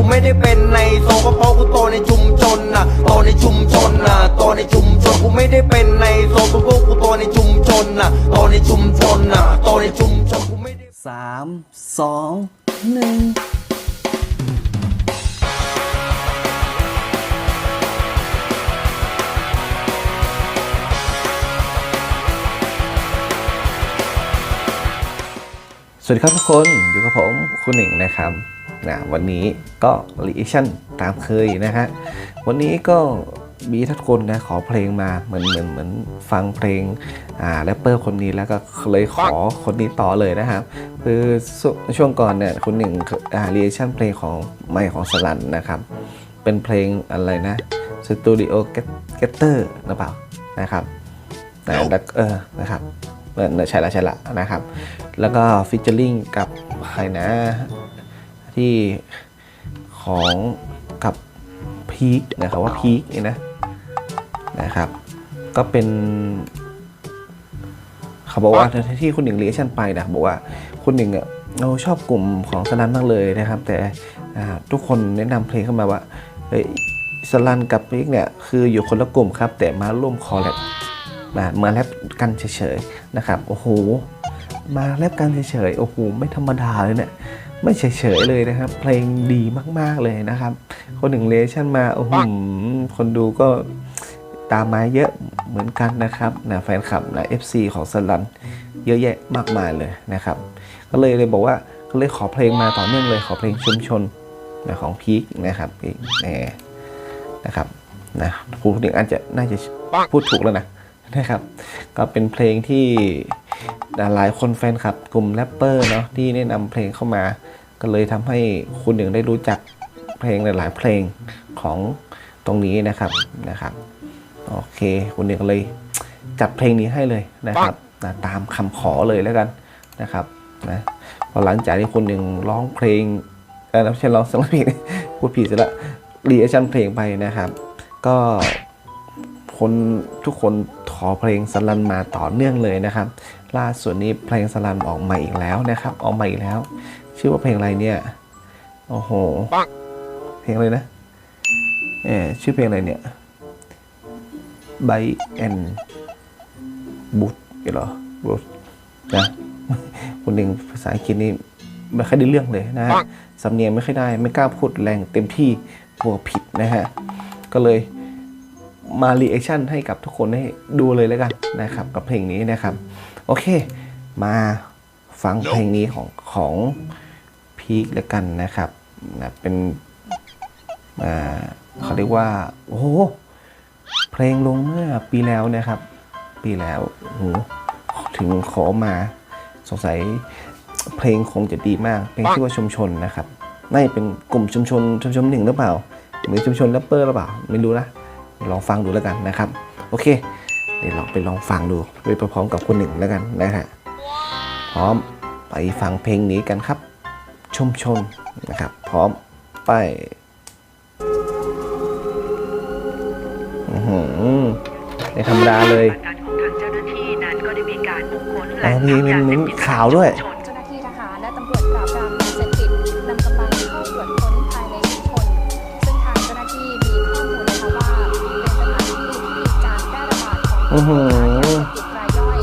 กูไม่ได้เป็นในโซก็เพราะกูโตในชุมชนน่ะโตในชุมชนน่ะโตในชุมชนกูไม่ได้เป็นในโซก็เพราะกูโตในชุมชนน่ะโตในชุมชนน่ะโตในชุมชนกูไม่ได้สามสองหนึ่งสวัสดีครับทุกคนอยู่กับผมคุณหนึ่งนะครับ นะวันนี้ก็รีแอคชั่นตามเคยนะฮะวันนี้ก็มีทุกคนนะขอเพลงมาเหมือนเหมือนเหมือนฟังเพลงอ่าแรปเปอร์คนนี้แล้วก็เลยขอคนนี้ต่อเลยนะครับคือช่วช่วงก่อนเนี่ยคุณหนึ่งอ่ารีแอคชั่นเพลงของใหม่ของสลันนะครับ เป็นเพลงอะไรนะสตูดิโอเกตเตอร์นะเปล่านะครับแต่แล้วเออนะครับเออใช่ละใช่ละนะครับ แล้วก็ฟิชเจอริงกับใครนะ ที่ของกับพีคนะครับว่าพีคเนี่ยนะนะครับ ก็เป็นเขาบอกว่าที่คุณหนึ่งเรียชันไปนะบอกว่าคุณหนึ่งอะเราชอบกลุ่มของสลันมากเลยนะครับ แต่ทุกคนแนะนำเพลงเข้ามาว่าเฮ้ยสลันกับพีคเนี่ยคืออยู่คนละกลุ่มครับ แต่มาร่วมคอลแลบมามาแรปกันเฉยๆนะครับโอ้โหมาแรปกันเฉยๆโอ้โหไม่ธรรมดาเลยเนี่ย ไม่เฉยๆเลยนะครับ เพลงดีมากๆเลยนะครับ คนหนึ่งเลชั่นมาโอ้โหคนดูก็ตามมาเยอะเหมือนกันนะครับนะแฟนคลับนะ FC ของสลันเยอะแยะมากมายเลยนะครับ ก็เลยเลยบอกว่าก็เลยขอเพลงมาต่อเนื่องเลยขอเพลงชุมชนนะของพีคนะครับอีกแหมนะครับนะผู้หนึ่งอาจจะน่าจะพูดถูกแล้วนะ นะครับ ก็เป็นเพลงที่หลายคนแฟนคลับกลุ่มแรปเปอร์เนาะที่แนะนำเพลงเข้ามา ก็เลยทำให้คุณหนึ่งได้รู้จักเพลงหลายๆ เพลงของตรงนี้นะครับนะครับ โอเค คุณหนึ่งเลยจัดเพลงนี้ให้เลยนะครับนะตามคำขอเลยแล้วกันนะครับนะพอหลังจากที่คุณหนึ่งร้องเพลงเออไม่ใช่ร้องสลับเพลงพูดผิดซะละรีแอคชั่นเพลงไปนะครับ ก็ คนทุกคนขอเพลงสลันมาต่อเนื่องเลยนะครับ ล่าสุดนี้เพลงสลันออกใหม่อีกแล้วนะครับ ออกใหม่อีกแล้ว ชื่อว่าเพลงอะไรเนี่ย โอ้โห เพลงอะไรนะ เออชื่อเพลงอะไรเนี่ยไบแอนบูทเหรอบูทนะคนหนึ่งภาษาอังกฤษนี่ไม่ค่อยได้เรื่องเลยนะฮะสำเนียงไม่ค่อยได้ ไม่กล้าพูดแรงเต็มที่กลัวผิดนะฮะ ก็เลย มารีแอคชั่นให้กับทุกคนได้ดูเลยแล้วกันนะครับ กับเพลงนี้นะครับ โอเค มาฟังเพลงนี้ของของพีคแล้วกันนะครับนะเป็นอ่าเขาเรียกว่า โอ้โห เพลงลงเมื่อปีแล้วนะครับ ปีแล้วโอ้โหถึงขอมาสงสัยเพลงคงจะดีมาก เพลงชื่อว่าชุมชนนะครับน่าจะเป็นกลุ่มชุมชนชุมชนหนึ่งหรือเปล่า หรือชุมชนแรปเปอร์หรือเปล่า ไม่รู้นะ ลองฟังดูแล้วกันนะครับ โอเค เดี๋ยวเราไปลองฟังดูไปพร้อมๆกับคนหนึ่งแล้วกันนะฮะพร้อมไปฟังเพลงนี้กันครับชมชนนะครับ พร้อมไปอื้อหือไม่ธรรมดาเลยปฏิบัติการของทางเจ้าหน้าที่นั้นก็ได้มีการบุคคลแหอ๋ล่องมีมีมีข่าวด้วย องอื้อหือยาเสพติดรายย่อย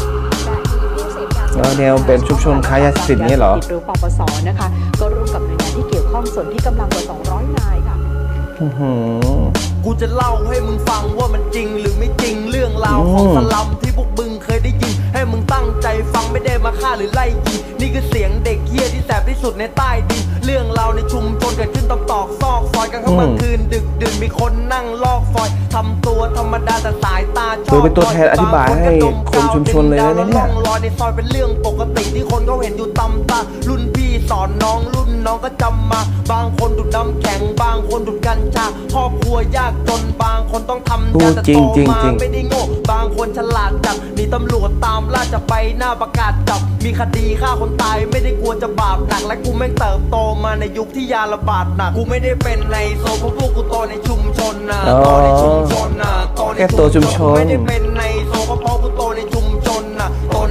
และมีผู้เสพยาเสพติดแล้วแนวเป็นชุมชนค้ายาเสพติดนี้เหรอ หรือปปสนะคะ ก็ร่วมกับหน่วยงานที่เกี่ยวข้องส่วนที่กำลังกว่า 200 นายค่ะ อื้อหือ กูจะเล่าให้มึงฟังว่ามันจริงหรือไม่จริงเรื่องราวของอืม สลัมที่พวกมึงเคยได้ยิน ให้มึงตั้งใจฟังไม่ได้มาฆ่าหรือไล่ยิงนี่คือเสียงเด็กเฮียที่แสบที่สุดในใต้ดิน เรื่องราวในชุมชนเกิดขึ้นตอกตอกซอกซอยกันข้างกลางคืน ดึกดื่นมีคนนั่งลอกฟอยทำตัวธรรมดาแต่สายตาชเอออบเป็นตัวแทนอธิบายให้คนชุมชนเลยนะเนี่ยร่องรอยในซอยเป็นเรื่องปกติที่คนเขาเห็นอยู่ตำตารุ่นพี่ สอนน้องรุ่นน้องก็จำมา บางคนดูดน้ำแข็ง บางคนดูดกัญชาครอบครัวยากจนบางคนต้องทำโอ้ยาแต่จริโตงจริงมาจริงไม่ได้โง่บางคนฉลาดจัดมีตำรวจตามล่าจะไปหน้าประกาศจับ มีคดีฆ่าคนตายไม่ได้กลัวจะบาปหนักและกูแม่งเติบโตมาในยุคที่ยาระบาดหนักกูไม่ได้เป็นในโซเพราะพวกกูโตในชุมชนนะอ๋อโตในชุมชนนะโตในแค่ตัวชุมชนกูไม่ได้เป็นในโซก็เพราะ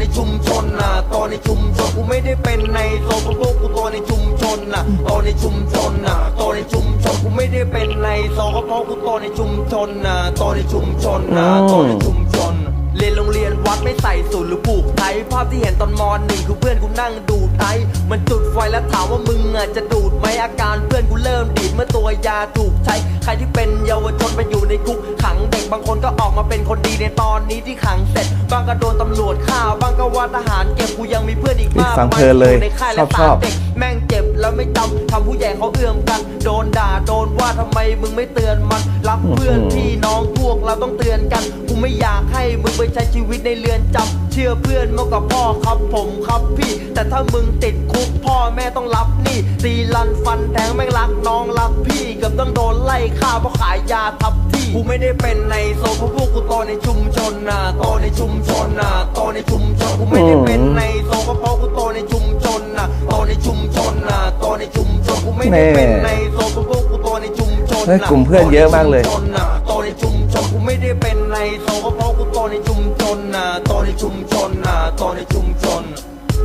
ในชุมชนนะโตในชุมชนกูไม่ได้เป็นในโซเพราะพวกกูโตในชุมชนนะโตในชุมชนนะโตในชุมชไม่ได้เป็นในโซก็เพราะกูโตในชุมชนนะโตในชุมชนนะอืมโตในชุมชนเรียนโรงเรียนวัดไม่ใส่สูทหรือผูกไทยภาพที่เห็นตอนมอหนึ่งคือเพื่อนกูนั่งดูดไทยมันจุดไฟแล้วถามว่ามึงอะจะดูดไหมอาการเพื่อนกูเริ่มดีดเมื่อตัวยาถูกใช้ ใครที่เป็นเยาวชนไปอยู่ในคุกขังเด็ก บางคนก็ออกมาเป็นคนดีในตอนนี้ที่ขังเสร็จ บางก็โดนตำรวจฆ่าบางก็ว่าทหารเก็บกูยังมีเพื่อนอีกมากฟังมาเพลิยนเลยอยู่ในค่ายและชอบสารเด็กแม่งเจ็บแล้วไม่จำทำผู้ใหญ่เขาเอื้อมกัน โดนด่าโดนว่าทำไมมึงไม่เตือนมันรักเพื่อนอื้อหือพี่น้องพวกเราต้องเตือนกันกูไม่อยากให้มึงไปใช้ชีวิตในเรือนจำเชื่อเพื่อนมากกว่าพ่อครับผมครับพี่ แต่ถ้ามึงติดคุกพ่อแม่ต้องรับหนี่ตีลันฟันแทงแม่งรักน้องรักพี่เกือบต้องโดนไล่ฆ่าเพราะขายยาทับที่ กูไม่ได้เป็นในโซนเพราะพวกกูโตในชุมชนนะโตในชุมชนนะโตในชุมชนกูไม่ได้เป็นในโซนก็เพราะกูโตในชุมชนนะโตในชุมชนนะโตในชุมชนกูไม่ได้เป็นในโซนเพราะพวกกูโตในชุมชนเฮ้ยนะกลุ่มเพื่อนเยอะมากเลยโตในชุมชนนะโตในชุมชนกูไม่ได้เป็นในโซนก็เพราะกูโตในชุมชนนะโตในชุมชนนะโตในชุมชน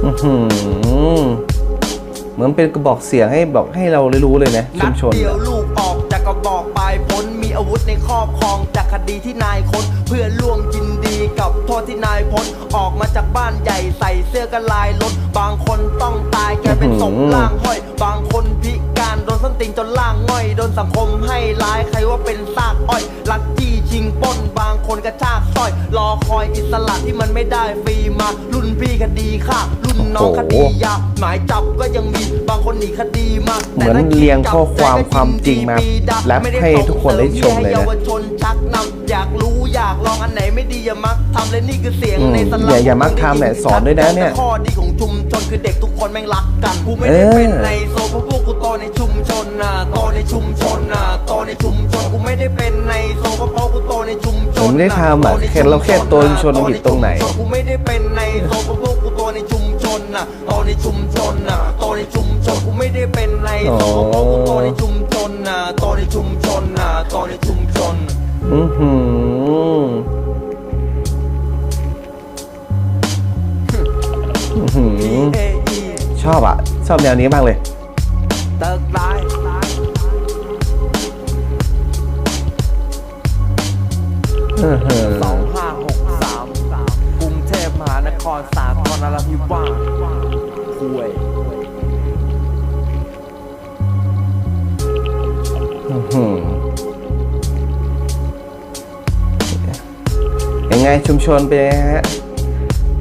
อื้อหือเหมือนเป็นกระบอกเสียงให้บอกให้เราได้รู้เลยนะชุนัมดชนเดียวลูกออกจาก มีอาวุธในครอบครองจากคดีที่นายคนเพื่อล่วงยินดีกับโทษที่นายพ้นออกมาจากบ้านใหญ่ใส่เสื้อกันลายลดบางคนต้องตายแกเป็นสมล่างห้อย บางคนพิการโดนส้นตีนจนล่างง่อยโดนสังคมให้ร้ายใครว่าเป็นซากอ้อยลักจี้ ชิงปล้นบางคนกระชากสร้อย รอคอยอิสระที่มันไม่ได้ฟรีมา รุ่นพี่คดีฆ่ารุ่นน้องคดียาหมายจับก็ยังมีบางคนหนีคดีมาเหมือนเรียงข้อความความจริงมาแรปให้ทุกคนได้ชมเลยนะเยาวชนชักนำอยากรู้อยากลองอันไหนไม่ดีอย่ามักทำเลยนี่คือเสียงอืมในสอลัย่าอย่ามักทำเนี่ยสอนด้วยนะเนี่ยข้อดีของชุมชนคือเด็กทุกคนแม่งรักกันกูไม่ได้เป็นในโซเพราะพวกกูโตในชุมชนนะโตในชุมชนนะโตในชุมชนกูไม่ได้เป็นในโซเพราะกูโตในชุมชนผมไม่ได้ทำอะแค่เราแค่โตในชุมชนผิดตรงไหนกูไม่ได้เป็นในโซเพราะพวกกูโตในชุมชนนะโตในชุมชนนะโตในชุมชนกูไม่ได้เป็นในโซเพราะกูโตในชุมชนนะโตในชุมชนนะโตในชุมชนอือหืออื้อหือ P A E ชอบอะ ชอบแนวนี้มากเลย สองห้าหกสามกรุงเทพมหานครสาธรณรัฐพิวาสคุยอื้อหือยังไงชุมชนเป็นยังไงฮะ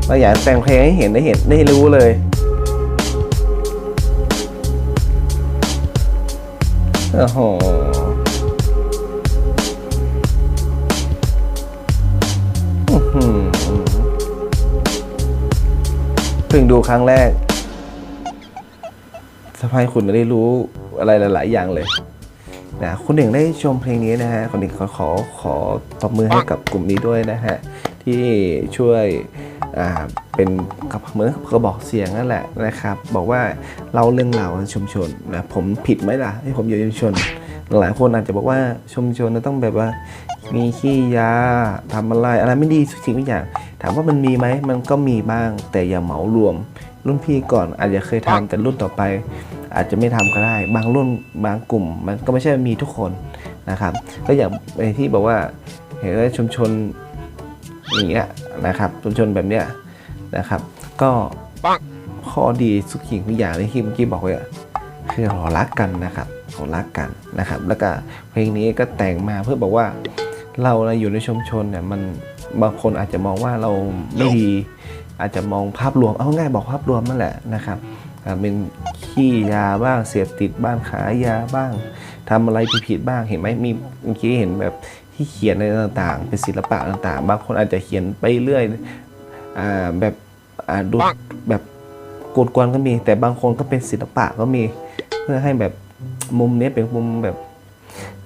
เราอยากแต่งเพลงให้เห็นได้เห็นได้รู้เลยโอ้โห เพิ่งดูครั้งแรกสะพายคุณได้รู้อะไรหลาย ๆ อย่างเลยนะคุณหนึ่งได้ชมเพลงนี้นะฮะคุณหนึ่งขอขอขอตบมือให้กับกลุ่มนี้ด้วยนะฮะ ที่ช่วยอ่าเป็นกับเหมือนกระบอกเสียงนั่นแหละนะครับ บอกว่าเล่าเรื่องราวชุมชนนะผมผิดไหมล่ะที่ผมอยู่ชุมชน หลายคนอาจจะบอกว่าชุมชนต้องแบบว่า มีขี้ยาทำอะไรอะไรไม่ดีทุกสิ่งทุกอย่าง ถามว่ามันมีไหมมันก็มีบ้าง แต่อย่าเหมารวม รุ่นพี่ก่อนอาจจะเคยทำแต่รุ่นต่อไป อาจจะไม่ทำก็ได้ บางรุ่นบางกลุ่ม มันก็ไม่ใช่มีทุกคนนะครับก็อย่างไอ้ที่บอกว่าเห็นว่าชุมชนอย่างเงี้ยนะครับชุมชนแบบเนี้ยนะครับ ก็ข้อดีสุขิงทุกอย่างที่เมื่อกี้บอกไว้อะคือเรารักกันนะครับเรารักกันนะครับ แล้วก็เพลงนี้ก็แต่งมาเพื่อบอกว่า เราน่ะอยู่ในชุมชนเนี่ยมันบางคนอาจจะมองว่าเราไม่ดี อาจจะมองภาพรวมเอาง่ายบอกภาพรวมนั่นแหละนะครับอ่าเป็นขี้ยาบ้างเสพติดบ้างขายยาบ้างทำอะไรผิดๆบ้างเห็นไหมมีเมื่อกี้เห็นแบบที่เขียนในต่างๆ เป็นศิลปะต่างๆ บางคนอาจจะเขียนไปเรื่อยอ่าแบบอ่าดูแบบกวนๆก็มี แต่บางคนก็เป็นศิลปะก็มีเพื่อให้แบบมุมนี้เป็นมุมแบบ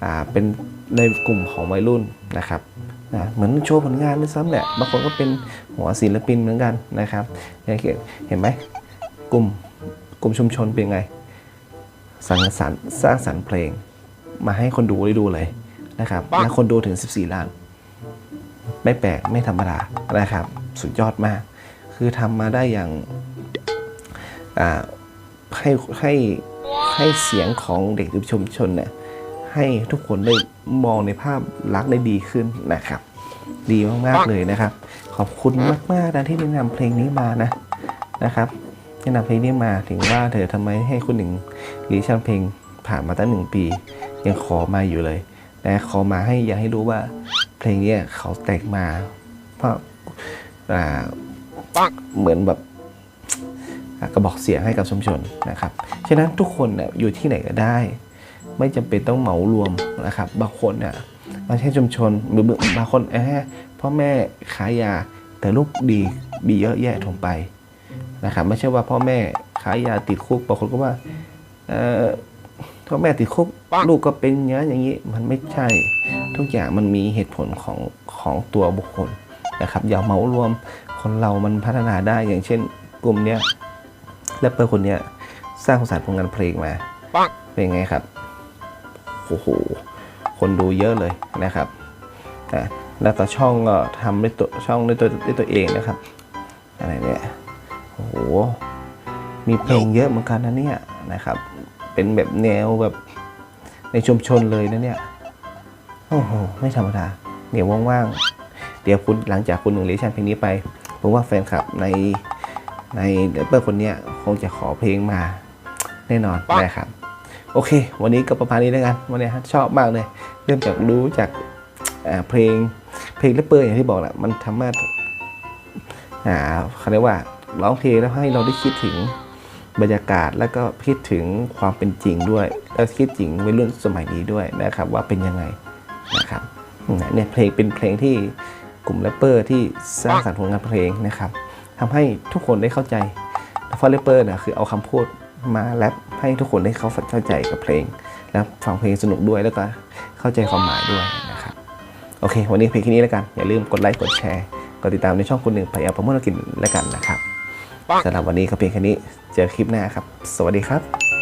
อ่าเป็นในกลุ่มของวัยรุ่น นะครับนะเหมือนโชว์ผลงานด้วยซ้ำแหละบางคนก็เป็นหัวศิลปินเหมือนกันนะครับอย่างเห็นเห็นไหมกลุ่มกลุ่มชุมชนเป็นไงสังสรรค์สร้างสรรค์เพลง มาให้คนดูได้ดูเลยนะครับและคนดูถึง 14 ล้าน ไม่แปลกไม่ธรรมดานะครับ สุดยอดมาก คือทำมาได้อย่างอ่าให้ให้ให้เสียงของเด็กในชุมชนเนี่ย ให้ทุกคนได้มองในภาพลักษณ์ได้ดีขึ้นนะครับ ดีมากๆเลยนะครับ ขอบคุณมากๆนะที่แนะนำเพลงนี้มานะนะครับแนะนำเพลงนี้มาถึงว่าเธอทำไมให้คุณหนึ่งรีชันเพลงผ่านมาตั้งหนึ่งปี ยังขอมาอยู่เลยนะขอมาให้อยากให้รู้ว่าเพลงนี้เขาแต่งมาเพราะอ่าเหมือนแบบกระบอกเสียงให้กับชุมชนนะครับ ฉะนั้นทุกคนอยู่ที่ไหนก็ได้ ไม่จำเป็นต้องเหมารวมนะครับ บางคนเนี่ยมาใช่ชุมชนหรือบางคนเอะพ่อแม่ขายยาแต่ลูกดีมีเยอะแยะถงไปนะครับไม่ใช่ว่าพ่อแม่ขายยาติดคุกบางคนก็ว่าเออพ่อแม่ติดคุกลูกก็เป็นอย่างนั้นอย่างนี้มันไม่ใช่ ทุกอย่างมันมีเหตุผลของของตัวบุคคลนะครับอย่าเหมารวมคนเรามันพัฒนาได้อย่างเช่น กลุ่มเนี้ยแรปเปอร์คนเนี้ยสร้างสรรค์ผลงานเพลงมาเป็นไงครับโอ้โหคนดูเยอะเลยนะครับนะแล้วต่ช่องก็ทำด้วยตัวช่องด้วยตัวด้วยตัวเองนะครับอะไรเนี่ยโอ้โหมีเพลงเยอะเหมือนกันนะเนี่ยนะครับ เป็นแบบแนวแบบในชุมชนเลยนะเนี่ยโอ้โหไม่ธรรมดาเดี๋ยวว่างๆเดี๋ยวคุณหลังจากคุณหนึ่งเลชั่นเพลงนี้ไปผมว่าแฟนคลับในในเดเปอร์คนเนี้ยคงจะขอเพลงมาแน่นอนนะครับ โอเค วันนี้ก็ประมาณนี้แล้วกันวันนี้ชอบมากเลย เริ่มจากรู้จากเพลงเพลงแรปเปอร์อย่างที่บอกแหละมันทำให้อ่าเขาเรียกว่าร้องเพลงแล้วให้เราได้คิดถึงบรรยากาศแล้วก็คิดถึงความเป็นจริงด้วย แล้วคิดถึงวัยรุ่นสมัยนี้ด้วยนะครับ ว่าเป็นยังไงนะครับเนี่ยเพลงเป็นเพลงที่กลุ่มแรปเปอร์ที่สร้างสรรค์ผลงานเพลงนะครับทำให้ทุกคนได้เข้าใจเพราะแรปเปอร์เนี่ยคือเอาคำพูด มาแรปให้ทุกคนได้เข้าเข้าใจกับเพลง แล้วฟังเพลงสนุกด้วยแล้วก็เข้าใจความหมายด้วยนะครับโอเค วันนี้เพลงแค่นี้แล้วกัน อย่าลืมกดไลค์กดแชร์กดติดตามในช่องคุณหนึ่งไปเอาประโมทกินแล้วกันนะครับสำหรับวันนี้ก็เพียงแค่นี้เจอคลิปหน้าครับ สวัสดีครับ